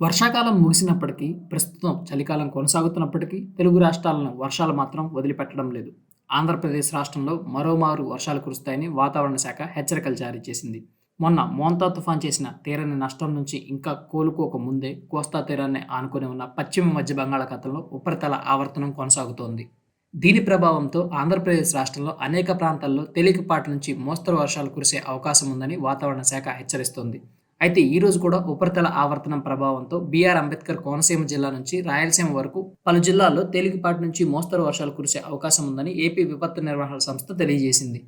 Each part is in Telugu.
వర్షాకాలం ముగిసినప్పటికీ ప్రస్తుతం చలికాలం కొనసాగుతున్నప్పటికీ తెలుగు రాష్ట్రాలను వర్షాలు మాత్రం వదిలిపెట్టడం లేదు. ఆంధ్రప్రదేశ్ రాష్ట్రంలో మరోమారు వర్షాలు కురుస్తాయని వాతావరణ శాఖ హెచ్చరికలు జారీ చేసింది. మొన్న మోంతా తుఫాన్ చేసిన తీరని నష్టం నుంచి ఇంకా కోలుకోక ముందే కోస్తా తీరాన్ని ఆనుకుని ఉన్న పశ్చిమ మధ్య బంగాళాఖాతంలో ఉపరితల ఆవర్తనం కొనసాగుతోంది. దీని ప్రభావంతో ఆంధ్రప్రదేశ్ రాష్ట్రంలో అనేక ప్రాంతాల్లో తేలికపాటి నుంచి మోస్తరు వర్షాలు కురిసే అవకాశం ఉందని వాతావరణ శాఖ హెచ్చరిస్తోంది. అయితే ఈరోజు కూడా ఉపరితల ఆవర్తనం ప్రభావంతో బీఆర్ అంబేద్కర్ కోనసీమ జిల్లా నుంచి రాయలసీమ వరకు పలు జిల్లాల్లో తేలికపాటి నుంచి మోస్తరు వర్షాలు కురిసే అవకాశం ఉందని ఏపీ విపత్తు నిర్వహణ సంస్థ తెలియజేసింది.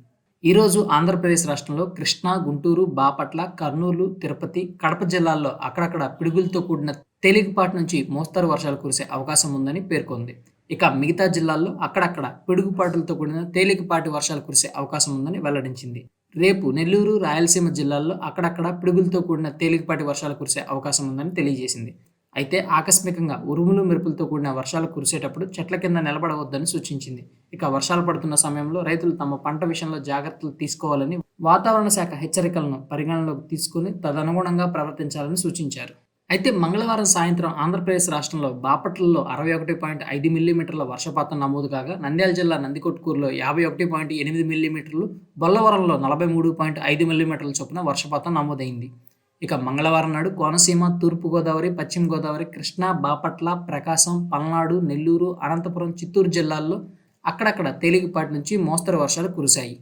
ఈరోజు ఆంధ్రప్రదేశ్ రాష్ట్రంలో కృష్ణా గుంటూరు బాపట్ల కర్నూలు తిరుపతి కడప జిల్లాల్లో అక్కడక్కడ పిడుగులతో కూడిన తేలికపాటి నుంచి మోస్తరు వర్షాలు కురిసే అవకాశం ఉందని పేర్కొంది. ఇక మిగతా జిల్లాల్లో అక్కడక్కడ పిడుగుపాటులతో కూడిన తేలికపాటి వర్షాలు కురిసే అవకాశం ఉందని వెల్లడించింది. రేపు నెల్లూరు రాయలసీమ జిల్లాల్లో అక్కడక్కడ పిడుగులతో కూడిన తేలికపాటి వర్షాలు కురిసే అవకాశం ఉందని తెలియజేసింది. అయితే ఆకస్మికంగా ఉరుములు మెరుపులతో కూడిన వర్షాలు కురిసేటప్పుడు చెట్ల కింద నిలబడవద్దని సూచించింది. ఇక వర్షాలు పడుతున్న సమయంలో రైతులు తమ పంట విషయంలో జాగ్రత్తలు తీసుకోవాలని వాతావరణ శాఖ హెచ్చరికలను పరిగణనలోకి తీసుకుని తదనుగుణంగా ప్రవర్తించాలని సూచించారు. అయితే మంగళవారం సాయంత్రం ఆంధ్రప్రదేశ్ రాష్ట్రంలో బాపట్లలో అరవై ఒకటి పాయింట్ ఐదు మిల్లీమీటర్ల వర్షపాతం నమోదు కాగా నంద్యాల జిల్లా నందికొట్కూరులో యాభై ఒకటి పాయింట్ ఎనిమిది మిల్లీమీటర్లు బొల్లవరంలో నలభై మూడు పాయింట్ ఐదు మిల్లీమీటర్ల చొప్పున వర్షపాతం నమోదైంది. ఇక మంగళవారం నాడు కోనసీమ తూర్పుగోదావరి పశ్చిమ గోదావరి కృష్ణా బాపట్ల ప్రకాశం పల్నాడు నెల్లూరు అనంతపురం చిత్తూరు జిల్లాల్లో అక్కడక్కడ తేలికపాటి నుంచి మోస్తరు వర్షాలు కురిశాయి.